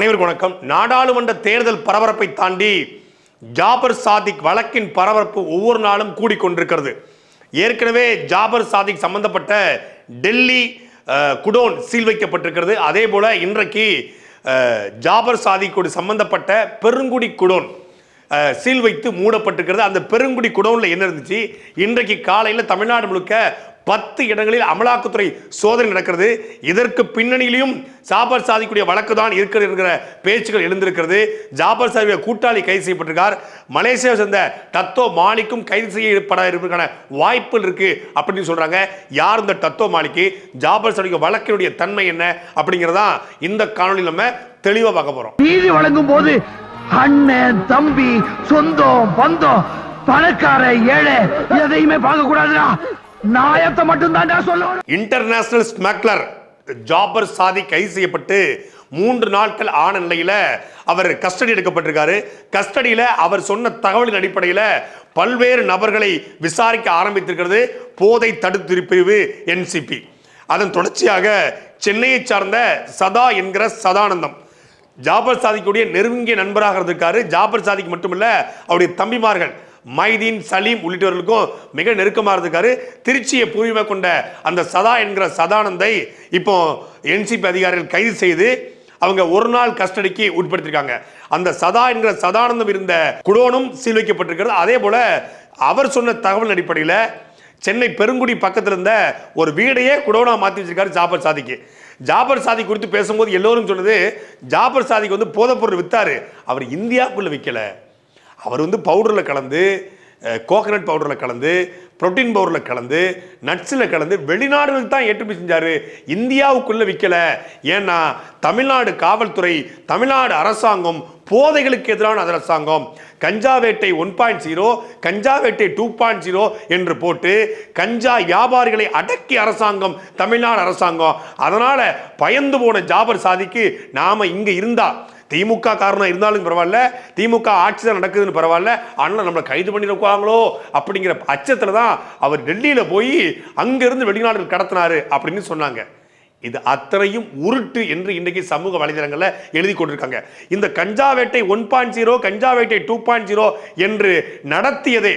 அனைவருக்கும் வணக்கம். நாடாளுமன்ற தேர்தல் பரபரப்பை தாண்டி ஜாபர் சாதிக் வழக்கின் பரபரப்பு ஒவ்வொரு நாளும் கூடிக்கொண்டிருக்கிறது. ஏற்கனவே ஜாபர் சாதிக் சம்பந்தப்பட்ட டெல்லி குடோன் சீல் வைக்கப்பட்டிருக்கிறது. அதே போல இன்றைக்கு ஜாபர் சாதிக்கோடு சம்பந்தப்பட்ட பெருங்குடி குடோன் சீல் வைத்து மூடப்பட்டிருக்கிறது. அந்த பெருங்குடி குடோனில் என்ன இருந்துச்சு? இன்றைக்கு காலையில் தமிழ்நாடு முழுக்க பத்து இடங்களில் அமலாக்கத்துறை சோதனை நடக்கிறது. இதற்கு பின்னணியிலும் ஜாபர் சாதிக்குடைய வழக்கு தான் இருக்கிறது என்கிற பேச்சுகள் எழுந்திருக்கிறது. ஜாபர் சாதிய கூட்டாளி கைது செய்யப்பட்டிருக்கார். மலேசியாவை சேர்ந்த டத்தோ மாலிக்கும் கைது செய்யப்பட இருப்பதற்கான வாய்ப்புகள் இருக்கு அப்படின்னு சொல்றாங்க. யார் இந்த டத்தோ மாலிக்கு? ஜாபர் சாதிக்கு வழக்கினுடைய தன்மை என்ன அப்படிங்கிறதா இந்த காணொலி நம்ம தெளிவாக பார்க்க போறோம். நீதி வழங்கும் போது அண்ணன் தம்பி சொந்தம் பந்தம் பணக்கார ஏழை எதையுமே பார்க்க கூடாதுடா நாயத்தை மட்டும் தான்டா இன்டர்நேஷனல் ஸ்மக்லர் ஜாபர் சாதி கைது செய்யப்பட்டு மூன்று நாட்கள் ஆன நிலையில அவர் கஸ்டடி எடுக்கப்பட்டிருக்காரு. கஸ்டடியில அவர் சொன்ன தகவலின் அடிப்படையில் பல்வேறு நபர்களை விசாரிக்க ஆரம்பித்திருக்கிறது. போதை தடுப்பு பிரிவு என்சிபி அதன் தொடர்ச்சியாக சென்னையை சார்ந்த சதா என்கிற சதானந்தம். ஜாபர் சாதிக்குடைய நெருங்கிய நண்பராக இருந்திருக்காரு. ஜாபர் சாதிக்கு மட்டுமல்ல அவருடைய தம்பிமார்கள் மைதீன் சலீம் உள்ளிட்டவர்களுக்கும் மிக நெருக்கமாக இருந்திருக்காரு. திருச்சியை பூர்வீகமாக கொண்ட அந்த சதா என்கிற சதானந்தை இப்போ என்சிபி அதிகாரிகள் கைது செய்து அவங்க ஒரு நாள் கஸ்டடிக்கு உட்படுத்திருக்காங்க. அந்த சதா என்கிற சதானந்தம் இருந்த குடோனும் சீல் வைக்கப்பட்டிருக்கிறது அதே போல அவர் சொன்ன தகவல் அடிப்படையில் சென்னை பெருங்குடி பக்கத்தில் இருந்த ஒரு வீடையே குடோனா மாற்றி வச்சிருக்காரு ஜாபர் சாதிக்கு. ஜாபர் சாதி குறித்து பேசும்போது எல்லோரும் சொன்னது ஜாபர் சாதிக்கு வந்து போதைப்பொருள் விற்றாரு அவர் இந்தியாவுக்குள்ள விற்கல அவர் வந்து பவுடரில் கலந்து கோகனட் பவுடரில் கலந்து புரோட்டீன் பவுடரில் கலந்து நட்ஸில் கலந்து வெளிநாடுகளுக்கு தான் ஏற்றுமதி செஞ்சார். இந்தியாவுக்குள்ளே விற்கலை ஏன்னா தமிழ்நாடு காவல்துறை தமிழ்நாடு அரசாங்கம் போதைகளுக்கு எதிரான அரசாங்கம். கஞ்சா வேட்டை ஒன் பாயிண்ட் ஜீரோ கஞ்சா வேட்டை டூ பாயிண்ட் ஜீரோ என்று போட்டு கஞ்சா வியாபாரிகளை அடக்கி அரசாங்கம் தமிழ்நாடு அரசாங்கம். அதனால் பயந்து போன ஜாபர் சாதிக்கு நாம் இங்கே இருந்தால் திமுக காரணம் இருந்தாலும் பரவாயில்ல திமுக ஆட்சி தான் நடக்குதுன்னு பரவாயில்ல ஆனால் நம்மளை கைது பண்ணிருக்காங்களோ அப்படிங்கிற அச்சத்தில் தான் அவர் டெல்லியில் போய் அங்கிருந்து வெளிநாடுகள் கடத்தினாரு அப்படின்னு சொன்னாங்க. இது அத்தனையும் உருட்டு என்று இன்றைக்கு சமூக வலைதளங்களில் எழுதி கொண்டிருக்காங்க. இந்த கஞ்சா வேட்டை ஒன் பாயிண்ட் ஜீரோ கஞ்சா வேட்டை டூ பாயிண்ட் ஜீரோ என்று நடத்தியதே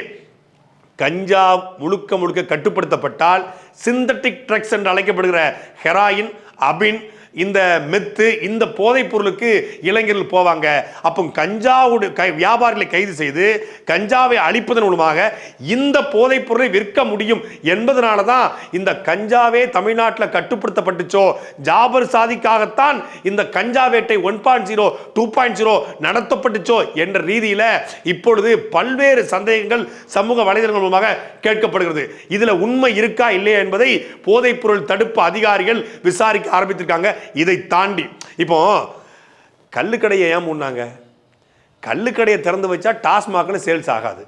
கஞ்சா முழுக்க முழுக்க கட்டுப்படுத்தப்பட்டால் சிந்தட்டிக் ட்ரக்ஸ் என்று அழைக்கப்படுகிற ஹெராயின் அபின் இந்த மெத்து இந்த போதைப் பொருளுக்கு இளைஞர்கள் போவாங்க. அப்போ கஞ்சாவுடைய கை வியாபாரிகளை கைது செய்து கஞ்சாவை அழிப்பதன் மூலமாக இந்த போதைப் பொருளை விற்க முடியும் என்பதனால தான் இந்த கஞ்சாவே தமிழ்நாட்டில் கட்டுப்படுத்தப்பட்டுச்சோ. ஜாபர் சாதிக்காகத்தான் இந்த கஞ்சா வேட்டை one point zero two point zero நடத்தப்பட்டுச்சோ என்ற ரீதியில் இப்பொழுது பல்வேறு சந்தேகங்கள் சமூக வலைதளங்கள் மூலமாக கேட்கப்படுகிறது. இதில் உண்மை இருக்கா இல்லையா என்பதை போதைப் பொருள் தடுப்பு அதிகாரிகள் விசாரிக்க ஆரம்பித்திருக்காங்க. இதை தாண்டி. இப்போ கல்லுக்கடையை ஏன் மூடினாங்க? கல்லுக்கடையை திறந்து வச்சா டாஸ்மாகில் சேல்ஸ் ஆகாது.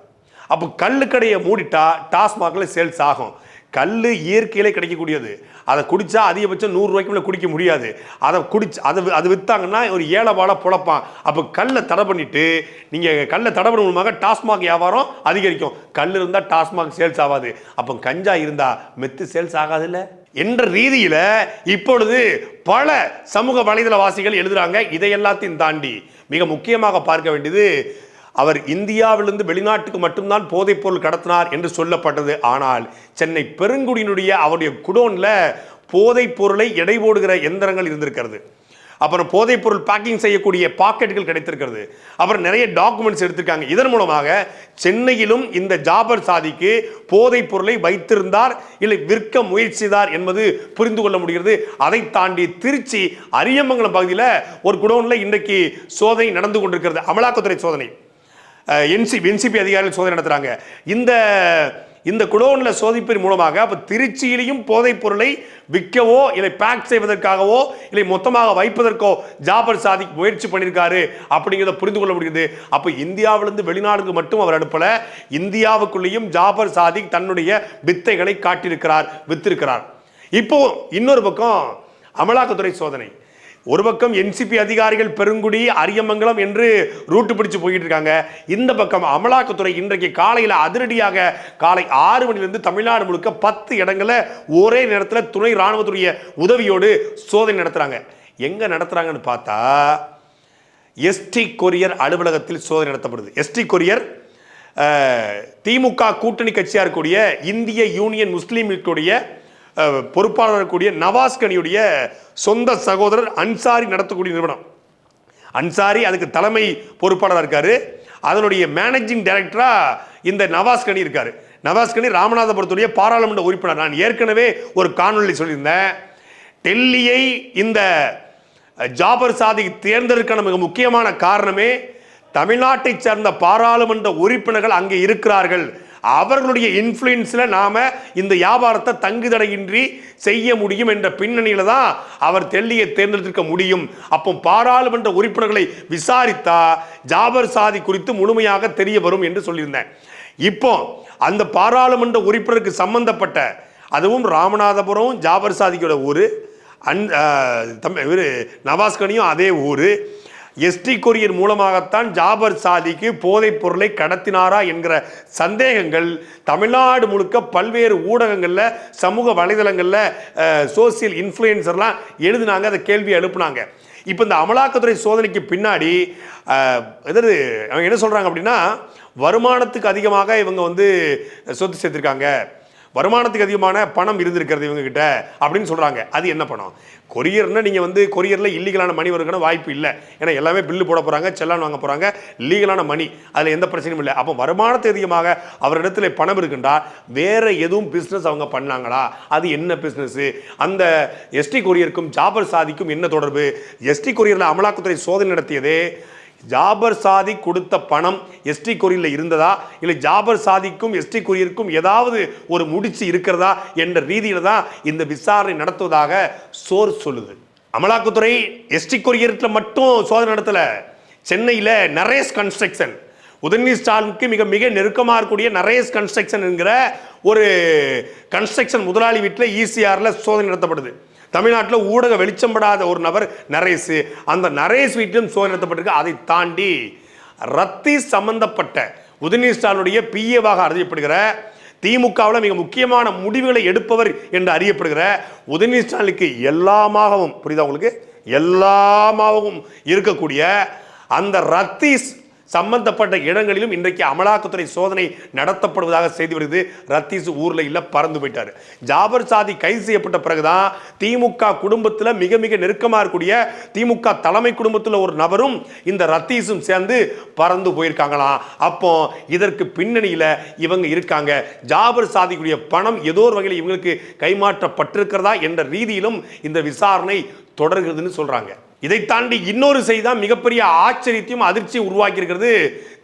அப்போ கல்லுக்கடையை மூடிட்டா டாஸ்மாகில் சேல்ஸ் ஆகும். கல் இயற்கையிலே கிடைக்கக்கூடியது. அதை குடித்தா அதிகபட்சம் நூறுரூவாய்க்கு மேலே குடிக்க முடியாது. அதை குடிச்சு அதை அது விற்றாங்கன்னா ஒரு ஏழை வாழை பொழப்பான். அப்போ கல்லை தடை பண்ணிட்டு நீங்கள் கல்லை தடை பண்ண மூலமாக டாஸ்மாக் வியாபாரம் அதிகரிக்கும். கல் இருந்தால் டாஸ்மாக் சேல்ஸ் ஆகாது. அப்போ கஞ்சா இருந்தால் மெத்து சேல்ஸ் ஆகாதுல்ல? என்ற ரீதியில் இப்பொழுது பல சமூக வலைதளவாசிகள் எழுதுறாங்க. இதை எல்லாத்தையும் தாண்டி மிக முக்கியமாக பார்க்க வேண்டியது அவர் இந்தியாவிலிருந்து வெளிநாட்டுக்கு மட்டும்தான் போதைப்பொருள் கடத்தினார் என்று சொல்லப்பட்டது. ஆனால் சென்னை பெருங்குடியினுடைய அவருடைய குடோனில் போதைப் பொருளை எடை போடுகிற எந்திரங்கள் இருந்திருக்கிறது. அப்புறம் போதைப்பொருள் பேக்கிங் செய்யக்கூடிய பாக்கெட்டுகள் கிடைத்திருக்கிறது. அப்புறம் நிறைய டாக்குமெண்ட்ஸ் எடுத்திருக்காங்க. இதன் மூலமாக சென்னையிலும் இந்த ஜாபர் சாதிக்கு போதைப் பொருளை வைத்திருந்தார் இல்லை விற்க முயற்சிதார் என்பது புரிந்து கொள்ள முடிகிறது. அதை தாண்டி திருச்சி அரியமங்கலம் பகுதியில் ஒரு குடோனில் இன்றைக்கு சோதனை நடந்து கொண்டிருக்கிறது. அமலாக்கத்துறை சோதனை. என்சிபி என்சிபி அதிகாரிகள் சோதனை நடத்துகிறாங்க இந்த இந்த குடோனில் சோதிப்பின் மூலமாக அப்போ திருச்சியிலையும் போதைப் பொருளை விற்கவோ இல்லை பேக் செய்வதற்காகவோ இல்லை மொத்தமாக வைப்பதற்கோ ஜாபர் சாதிக் முயற்சி பண்ணியிருக்காரு அப்படிங்கிறத புரிந்து கொள்ள முடியுது. அப்போ இந்தியாவிலிருந்து வெளிநாடுக்கு மட்டும் அவர் அனுப்பல. இந்தியாவுக்குள்ளேயும் ஜாபர் சாதிக் தன்னுடைய வித்தைகளை காட்டியிருக்கிறார் வித்திருக்கிறார். இப்போ இன்னொரு பக்கம் அமலாக்கத்துறை சோதனை. ஒரு பக்கம் என்சிபி அதிகாரிகள் பெருங்குடி அரியமங்கலம் என்று ரூட்டு பிடிச்சு போயிட்டு இருக்காங்க இந்த பக்கம் அமலாக்கத்துறை இன்றைக்கு காலையில் அதிரடியாக காலை ஆறு மணிலிருந்து தமிழ்நாடு முழுக்க பத்து இடங்களில் ஒரே நேரத்தில் துணை ராணுவத்துடைய உதவியோடு சோதனை நடத்துறாங்க. எங்க நடத்துறாங்கன்னு பார்த்தா எஸ்டி கொரியர் அலுவலகத்தில் சோதனை நடத்தப்படுது. எஸ்டி கொரியர் திமுக கூட்டணி கட்சியாக இருக்கக்கூடிய இந்திய யூனியன் முஸ்லீம் லீக்குடைய பொறுப்பாளர் இருக்கக்கூடிய நவாஸ் கனியுடைய சொந்த சகோதரர் அன்சாரி நடத்தக்கூடிய நிறுவனம். அன்சாரி அதுக்கு தலைமை பொறுப்பாளராக இருக்காரு. அதனுடைய மேனேஜிங் டைரக்டரா இந்த நவாஸ் கனி இருக்காரு. நவாஸ் கனி ராமநாதபுரத்துடைய பாராளுமன்ற உறுப்பினர். நான் ஏற்கனவே ஒரு காணொளி சொல்லியிருந்தேன். டெல்லியை இந்த ஜாபர் சாதி தேர்ந்தெடுக்கான மிக முக்கியமான காரணமே தமிழ்நாட்டைச் சேர்ந்த பாராளுமன்ற உறுப்பினர்கள் அங்கே இருக்கிறார்கள். அவர்களுடைய இன்ஃப்ளூயன்ஸில் நாம் இந்த வியாபாரத்தை தங்குதடையின்றி செய்ய முடியும் என்ற பின்னணியில் தான் அவர் டெல்லியை தேர்ந்தெடுத்திருக்க முடியும். அப்போ பாராளுமன்ற உறுப்பினர்களை விசாரித்தா ஜாபர் சாதி குறித்து முழுமையாக தெரிய வரும் என்று சொல்லியிருந்தேன். இப்போ அந்த பாராளுமன்ற உறுப்பினருக்கு சம்பந்தப்பட்ட அதுவும் ராமநாதபுரம் ஜாபர் சாதிக்கோட ஊர் அன் தம் இவர் நவாஸ்கனியும் அதே ஊர். எஸ்டி கொரியர் மூலமாகத்தான் ஜாபர் சாதிக்கு போதைப் பொருளை கடத்தினாரா என்கிற சந்தேகங்கள் தமிழ்நாடு முழுக்க பல்வேறு ஊடகங்களில் சமூக வலைதளங்களில் சோசியல் இன்ஃப்ளூயன்சர்லாம் எழுதினாங்க அதை கேள்வி எழுப்புனாங்க. இப்போ இந்த அமலாக்கத்துறை சோதனைக்கு பின்னாடி அஹ், எதாவது அவங்க என்ன சொல்கிறாங்க அப்படின்னா வருமானத்துக்கு அதிகமாக இவங்க வந்து சொத்து சேர்த்துருக்காங்க. வருமானத்துக்கு அதிகமான பணம் இருந்திருக்கிறது இவங்ககிட்ட அப்படின்னு சொல்கிறாங்க அது என்ன பணம்? கொரியர்னா நீங்கள் வந்து கொரியரில் இல்லீகலான மணி வருக்கான வாய்ப்பு இல்லை. ஏன்னா எல்லாமே பில்லு போட போகிறாங்க செல்லான் வாங்க போகிறாங்க லீகலான மணி அதில் எந்த பிரச்சனையும் இல்லை. அப்போ வருமானத்தை அதிகமாக அவரிடத்துல பணம் இருக்குண்டா? வேறு எதுவும் பிஸ்னஸ் அவங்க பண்ணாங்களா? அது என்ன பிஸ்னஸ்ஸு அந்த எஸ்டி கொரியருக்கும் ஜாபர் சாதிக்கும் என்ன தொடர்பு? எஸ்டி கொரியரில் அமலாக்கத்துறை சோதனை நடத்தியதே. ஜாபர் சாதி கொடுத்த பணம் எஸ்டி கொரியரில் இருந்ததா? இல்லை ஜாபர் சாதிக்கும் எஸ்டி கொரியருக்கும் ஏதாவது ஒரு முடிச்சு இருக்கிறதா? என்ற ரீதியில் தான் இந்த விசாரணை நடத்துவதாக சோர் சொல்லுது. அமலாக்கத்துறை எஸ்டி கொரியரில் மட்டும் சோதனை நடத்தலை. சென்னையில் நரேஸ் கன்ஸ்ட்ரக்ஷன். உதயநிதி ஸ்டாலினுக்கு மிக மிக நெருக்கமாக இருக்கக்கூடிய நரேஸ் கன்ஸ்ட்ரக்ஷன் என்கிற ஒரு கன்ஸ்ட்ரக்ஷன் முதலாளி வீட்டில் ஈசிஆரில் சோதனை நடத்தப்படுது. தமிழ்நாட்டில் ஊடக வெளிச்சம்படாத ஒரு நபர் நரேசு அந்த நரேஷ் வீட்டிலும் சோதனை நடத்தப்பட்டிருக்கு. அதை தாண்டி ரத்தி சம்பந்தப்பட்ட உதயநிதி ஸ்டாலினுடைய பிஏவாக அறியப்படுகிற திமுகவில் மிக முக்கியமான முடிவுகளை எடுப்பவர் என்று அறியப்படுகிற உதயநிதி ஸ்டாலினுக்கு எல்லாமாகவும் புரியுதா உங்களுக்கு? எல்லாமாகவும் இருக்கக்கூடிய அந்த ரத்தீஸ் சம்பந்தப்பட்ட இடங்களிலும் இன்றைக்கு அமலாக்கத்துறை சோதனை நடத்தப்படுவதாக செய்தி வருது ரத்தீஸ் ஊரில் இல்லை பறந்து போயிட்டாரு. ஜாபர் சாதி கைது செய்யப்பட்ட பிறகுதான் திமுக குடும்பத்தில் மிக மிக நெருக்கமாக இருக்கக்கூடிய திமுக தலைமை குடும்பத்தில் ஒரு நபரும் இந்த ரத்தீஸும் சேர்ந்து பறந்து போயிருக்காங்களாம். அப்போ இதற்கு பின்னணியில் இவங்க இருக்காங்க. ஜாபர் சாதிக்குரிய பணம் ஏதோ ஒரு வகையில் இவங்களுக்கு கைமாற்றப்பட்டிருக்கிறதா என்ற ரீதியிலும் இந்த விசாரணை தொடர்கிறதுன்னு சொல்கிறாங்க இதை தாண்டி இன்னொரு செய்தி தான் மிகப்பெரிய ஆச்சரியத்தையும் அதிர்ச்சியும் உருவாக்கி இருக்கிறது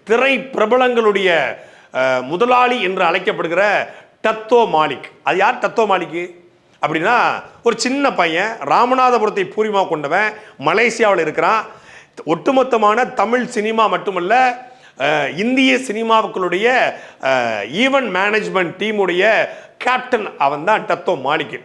திரை பிரபலங்களுடைய முதலாளி என்று அழைக்கப்படுகிற டத்தோ மாலிக். அது யார் டத்தோ மாலிக்கு அப்படின்னா ஒரு சின்ன பையன் ராமநாதபுரத்தை பூர்வமாக கொண்டவன் மலேசியாவில் இருக்கிறான். ஒட்டுமொத்தமான தமிழ் சினிமா மட்டுமல்ல இந்திய சினிமாவுக்களுடைய ஈவென்ட் மேனேஜ்மெண்ட் டீமுடைய கேப்டன் அவன் தான் டத்தோ மாலிக்.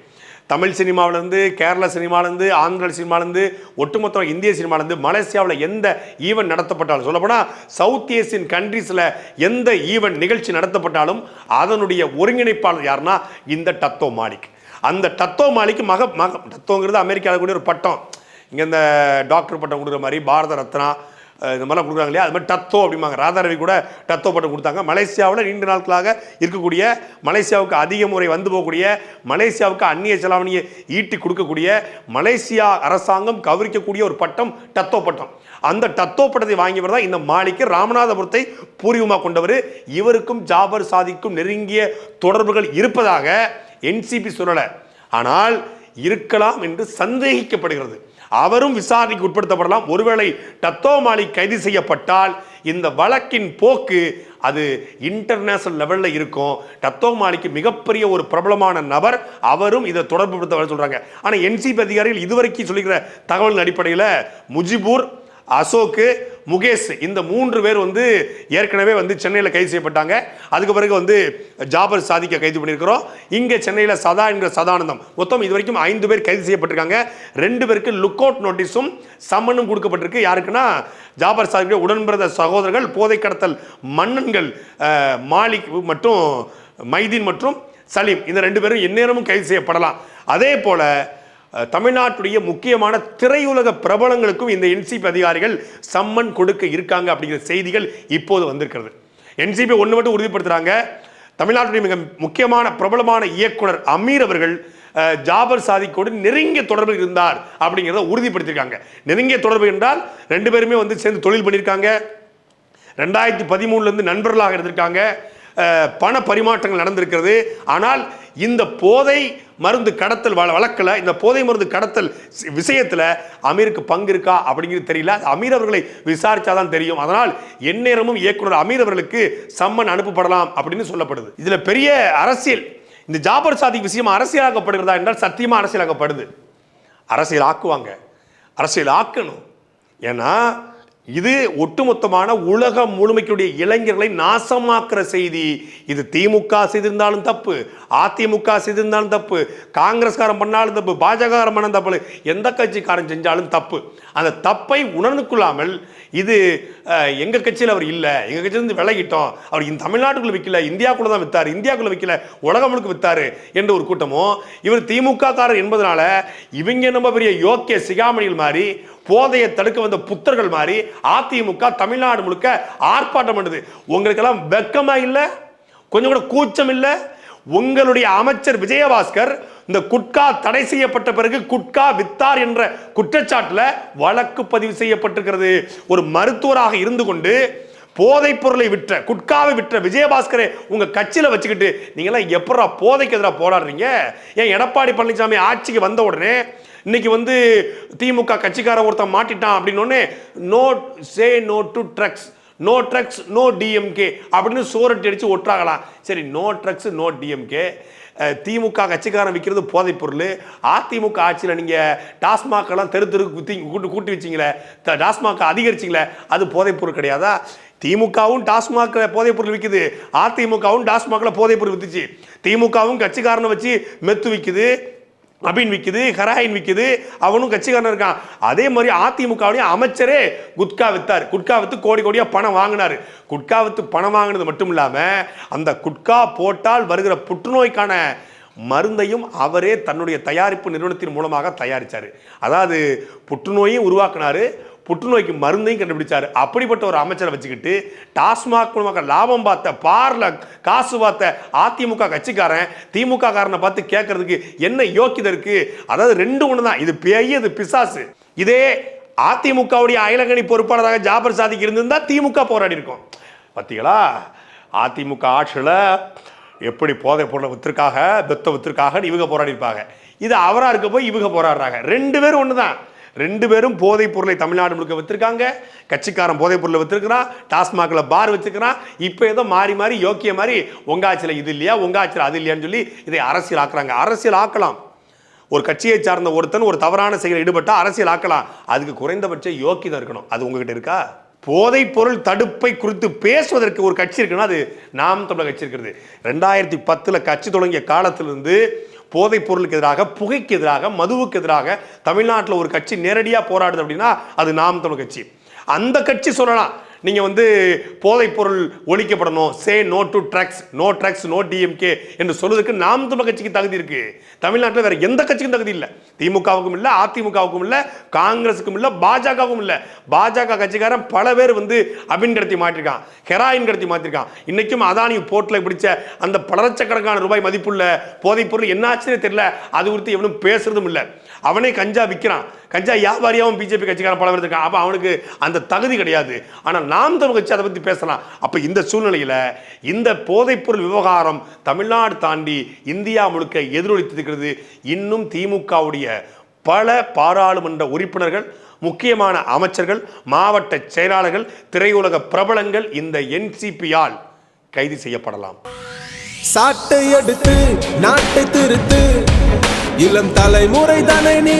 தமிழ் சினிமாவிலேருந்து கேரள சினிமாலேருந்து ஆந்திர சினிமாலேருந்து ஒட்டுமொத்த இந்திய சினிமாலேருந்து மலேசியாவில் எந்த ஈவெண்ட் நடத்தப்பட்டாலும் சொல்லப்போனால் சவுத் ஏசியன் கண்ட்ரீஸில் எந்த ஈவெண்ட் நிகழ்ச்சி நடத்தப்பட்டாலும் அதனுடைய ஒருங்கிணைப்பாளர் யாருன்னா இந்த டத்தோ மாலிக். அந்த டத்தோ மாலிக் மக மக டத்தோங்கிறது அமெரிக்காவில் கூடிய ஒரு பட்டம். இங்கே இந்த டாக்டர் பட்டம் கொடுக்குற மாதிரி பாரத ரத்னா இந்த மாதிரிலாம் கொடுக்குறாங்க இல்லையா? அது மாதிரி டத்தோ அப்படிம்பாங்க. ராதாரவி கூட டத்தோ பட்டம் கொடுத்தாங்க. மலேசியாவில் நீண்ட நாட்களாக இருக்கக்கூடிய மலேசியாவுக்கு அதிக முறை வந்து போகக்கூடிய மலேசியாவுக்கு அந்நிய செலாவணியை ஈட்டி கொடுக்கக்கூடிய மலேசியா அரசாங்கம் கவரிக்கக்கூடிய ஒரு பட்டம் டத்தோ பட்டம். அந்த டத்தோ பட்டத்தை வாங்கியவர் தான் இந்த மாளிகை ராமநாதபுரத்தை பூர்வீகமாக கொண்டவர். இவருக்கும் ஜாபர் சாதிக்கும் நெருங்கிய தொடர்புகள் இருப்பதாக என்சிபி சொல்லலை. ஆனால் இருக்கலாம் என்று சந்தேகிக்கப்படுகிறது. அவரும் விசாரணைக்கு உட்படுத்தப்படலாம். ஒருவேளை டத்தோ மாலிக் கைது செய்யப்பட்டால் இந்த வழக்கின் போக்கு அது இன்டர்நேஷனல் லெவலில் இருக்கும். டத்தோ மாலிக்கு மிகப்பெரிய ஒரு பிரபலமான நபர் அவரும் இதை தொடர்புபடுத்த படுத்த சொல்கிறாங்க ஆனால் என்சிபி அதிகாரிகள் இதுவரைக்கும் சொல்லிக்கிற தகவலின் அடிப்படையில் முஜிபூர் அசோக்கு முகேஷ் இந்த மூன்று பேர் வந்து ஏற்கனவே வந்து சென்னையில் கைது செய்யப்பட்டாங்க. அதுக்கு பிறகு வந்து ஜாபர் சாதிக்க கைது பண்ணியிருக்கிறோம். இங்கே சென்னையில் சதா என்கிற சதானந்தம். மொத்தம் இது வரைக்கும் ஐந்து பேர் கைது செய்யப்பட்டிருக்காங்க. ரெண்டு பேருக்கு லுக் அவுட் நோட்டீஸும் சம்மனும் கொடுக்கப்பட்டிருக்கு. யாருக்குன்னா ஜாபர் சாதிக்குடைய உடன்பிறந்த சகோதரர்கள் போதை கடத்தல் மன்னன்கள் மாலிக் மற்றும் மைதீன் மற்றும் சலீம். இந்த ரெண்டு பேரும் எந்நேரமும் கைது செய்யப்படலாம். அதே போல் தமிழ்நாட்டுடைய முக்கியமான திரையுலக பிரபலங்களுக்கும் இந்த என்சிபி அதிகாரிகள் சம்மன் கொடுக்க இருக்காங்க அப்படிங்கிற செய்திகள் இப்போது வந்திருக்கிறது. என்சிபி ஒன்று மட்டும் உறுதிப்படுத்துகிறாங்க தமிழ்நாட்டுடைய மிக முக்கியமான பிரபலமான இயக்குனர் அமீர் அவர்கள் ஜாபர் சாதிக்கோடு நெருங்கிய தொடர்பில் இருந்தார் அப்படிங்கிறத உறுதிப்படுத்தியிருக்காங்க. நெருங்கிய தொடர்பு என்றால் ரெண்டு பேருமே வந்து சேர்ந்து தொழில் பண்ணியிருக்காங்க. ரெண்டாயிரத்தி பதிமூணுலேருந்து நண்பர்களாக இருந்திருக்காங்க. பண பரிமாற்றங்கள் நடந்திருக்கிறது. ஆனால் இந்த போதை மருந்து கடத்தல் வழக்கில் இந்த போதை மருந்து கடத்தல் விஷயத்தில் அமீருக்கு பங்கு இருக்கா அப்படிங்கிறது தெரியல. அமீர் அவர்களை விசாரித்தாதான் தெரியும். அதனால் எந்நேரமும் இயக்குனர் அமீர் அவர்களுக்கு சம்மன் அனுப்பப்படலாம் அப்படின்னு சொல்லப்படுது. இதில் பெரிய அரசியல் இந்த ஜாபர் சாதிக் விஷயம் அரசியலாக்கப்படுகிறதா என்றால் சத்தியமாக அரசியலாக்கப்படுது. அரசியல் ஆக்குவாங்க அரசியல் ஆக்கணும் ஏன்னா இது ஒட்டுமொத்தமான உலகம் முழுமைக்குடைய இளைஞர்களை நாசமாக்குற செய்தி. இது திமுக செய்திருந்தாலும் தப்பு அதிமுக செய்திருந்தாலும் தப்பு காங்கிரஸ்காரன் பண்ணாலும் தப்பு பாஜககாரன் பண்ணாலும் தப்பு எந்த கட்சிக்காரன் செஞ்சாலும் தப்பு. அந்த தப்பை உணர்ந்து கொள்ளாமல் இது எங்கள் கட்சியில் அவர் இல்லை எங்கள் கட்சியிலிருந்து விலகிட்டோம். அவர் இந்த தமிழ்நாட்டுக்குள்ளே விற்கல இந்தியாக்குள்ளே தான் வித்தாரு இந்தியாக்குள்ளே விற்கல உலகம் முழுக்க வித்தாரு என்ற ஒரு கூட்டமும் இவர் திமுக காரர் என்பதனால இவங்க நம்ம பெரிய யோக்கிய சிகாமணிகள் மாதிரி போதையை தடுக்க வந்த புத்தர்கள் மாதிரி அதிமுக தமிழ்நாடு முழுக்க ஆர்ப்பாட்டம் பண்ணுது. உங்களுக்கெல்லாம் வெக்கமா இல்லை? கொஞ்சம் கூட கூச்சம் இல்லை? உங்களுடைய அமைச்சர் விஜயபாஸ்கர் இந்த குட்கா தடை செய்யப்பட்ட பிறகு குட்கா வித்தார் என்ற குற்றச்சாட்டில் வழக்கு பதிவு செய்யப்பட்டிருக்கிறது. ஒரு மருத்துவராக இருந்து கொண்டு போதைப் பொருளை விற்ற குட்காவை விற்ற விஜயபாஸ்கரை உங்க கட்சியில வச்சுக்கிட்டு நீங்களாம் எப்படா போதைக்கு எதிராக போராடுறீங்க? ஏன் எடப்பாடி பழனிசாமி ஆட்சிக்கு வந்த உடனே இன்னைக்கு வந்து திமுக கட்சிக்கார ஒருத்தன் மாட்டிட்டான் அப்படின்னு no say no to drugs no drugs no DMK அப்படின்னு சோரட்டி அடித்து ஒட்டுறாங்களாம் சரி நோ ட்ரக்ஸ் நோ டிஎம்கே திமுக கட்சிக்காரன் விற்கிறது போதைப் பொருள். அதிமுக ஆட்சியில் நீங்கள் டாஸ்மாகெல்லாம் தெரு தெரு குத்தி கூட்டு கூட்டி வச்சிங்களே த- டாஸ்மாக் அதிகரிச்சிங்களே அது போதைப் பொருள் கிடையாதா? திமுகவும் டாஸ்மாக போதைப் பொருள் விற்குது அதிமுகவும் டாஸ்மாகில் போதைப் பொருள் வித்துச்சு. திமுகவும் கட்சிக்காரனை வச்சு மெத்து விற்குது அபின் விற்குது ஹராயின் விற்குது அவனும் கட்சிக்காரன் இருக்கான். அதே மாதிரி அதிமுகவுடைய அமைச்சரே குட்கா வித்தார். குட்கா வித்து கோடி கோடியாக பணம் வாங்கினார். குட்கா வித்து பணம் வாங்கினது மட்டும் இல்லாமல் அந்த குட்கா போட்டால் வருகிற புற்றுநோய்க்கான மருந்தையும் அவரே தன்னுடைய தயாரிப்பு நிறுவனத்தின் மூலமாக தயாரித்தார் அதாவது புற்றுநோயும் உருவாக்கினார். புற்றுநோய்க்கு மருந்தையும் கண்டுபிடிச்சாரு. அப்படிப்பட்ட ஒரு அமைச்சரை வச்சுக்கிட்டு டாஸ்மாக் மூலமாக லாபம் பார்த்த பார்ல காசு பார்த்த அதிமுக கட்சிக்காரன் திமுக காரனை பார்த்து கேட்கறதுக்கு என்ன யோக்கியதை இருக்கு? அதாவது ரெண்டு ஒன்று தான். இது பேய் இது பிசாசு. இதே அதிமுகவுடைய அயலகணி பொறுப்பாளராக ஜாபர் சாதிக்கு இருந்திருந்தா திமுக போராடி இருக்கும். பார்த்தீங்களா அதிமுக ஆட்சியில் எப்படி போதை பொருளை வித்திருக்காக பெத்த வித்திருக்காக இவங்க போராடி இருப்பாங்க. இது அவராக இருக்க போய் இவங்க போராடுறாங்க. ரெண்டு பேரும் ஒன்று தான் ரெண்டு பேரும் போதைப் பொருளை தமிழ்நாடு முழுக்க விற்றுருக்காங்க கட்சிக்காரன் போதைப் பொருளை வித்திருக்கிறான் டாஸ்மாகில் பார் வச்சிருக்கிறான் இப்போ ஏதோ மாறி மாறி யோக்கிய மாதிரி உங்காட்சியில் இது இல்லையா உங்காட்சியில் அது இல்லையான்னு சொல்லி இதை அரசியல் ஆக்குறாங்க. அரசியல் ஆக்கலாம். ஒரு கட்சியை சார்ந்த ஒருத்தன் ஒரு தவறான செயலில் ஈடுபட்டால் அரசியல் ஆக்கலாம். அதுக்கு குறைந்தபட்ச யோக்கியதை இருக்கணும். அது உங்ககிட்ட இருக்கா? போதைப் பொருள் தடுப்பை குறித்து பேசுவதற்கு ஒரு கட்சி இருக்குன்னா அது நாம் தமிழக கட்சி இருக்கிறது. ரெண்டாயிரத்தி பத்தில் கட்சி தொடங்கிய காலத்திலிருந்து போதைப் பொருளுக்கு எதிராக புகைக்கு எதிராக மதுவுக்கு எதிராக தமிழ்நாட்டில் ஒரு கட்சி நேரடியாக போராடுது அப்படின்னா அது நாம் தமிழ் கட்சி. அந்த கட்சி சொல்லலாம். நீங்கள் வந்து போதைப் பொருள் ஒழிக்கப்படணும். Say no to drugs no drugs no DMK என்று சொல்வதற்கு நாம் தமிழ் கட்சிக்கு தகுதி இருக்குது தமிழ்நாட்டில் வேறு எந்த கட்சிக்கும் தகுதி இல்லை. திமுகவுக்கும் இல்லை அதிமுகவுக்கும் இல்லை காங்கிரஸுக்கும் இல்லை பாஜகவுக்கும் இல்லை. பாஜக கட்சிக்காரன் பல பேர் வந்து அபின் கடத்தி மாற்றிருக்கான் ஹெராயின் கடத்தி மாற்றிருக்கான். இன்றைக்கும் அதானி போர்ட்டில் பிடிச்ச அந்த பல லட்சக்கணக்கான ரூபாய் மதிப்புள்ள போதைப் பொருள் என்னாச்சுன்னே தெரியல. அது குறித்து எவனும் பேசுறதும் இல்லை. அவனே கஞ்சா விற்கிறான் கஞ்சா வியாபாரியாகவும் பிஜேபி கட்சிக்காரன் பல பேர் இருக்கான். அப்போ அவனுக்கு அந்த தகுதி கிடையாது. ஆனால் நாம் தமிழ் கட்சி அதை பற்றி பேசலாம். அப்போ இந்த சூழ்நிலையில் இந்த போதைப்பொருள் விவகாரம் தமிழ்நாடு தாண்டி இந்தியா முழுக்க எதிரொலித்திருக்கிறது. இன்னும் திமுகவுடைய பல பாராளுமன்ற உறுப்பினர்கள் முக்கியமான அமைச்சர்கள் மாவட்ட செயலாளர்கள் திரையுலக பிரபலங்கள் இந்த என்சிபியால் கைது செய்யப்படலாம். சாட்டை எடுத்து நாட்டை திருத்து. இளம் தலைமுறை தானே நீ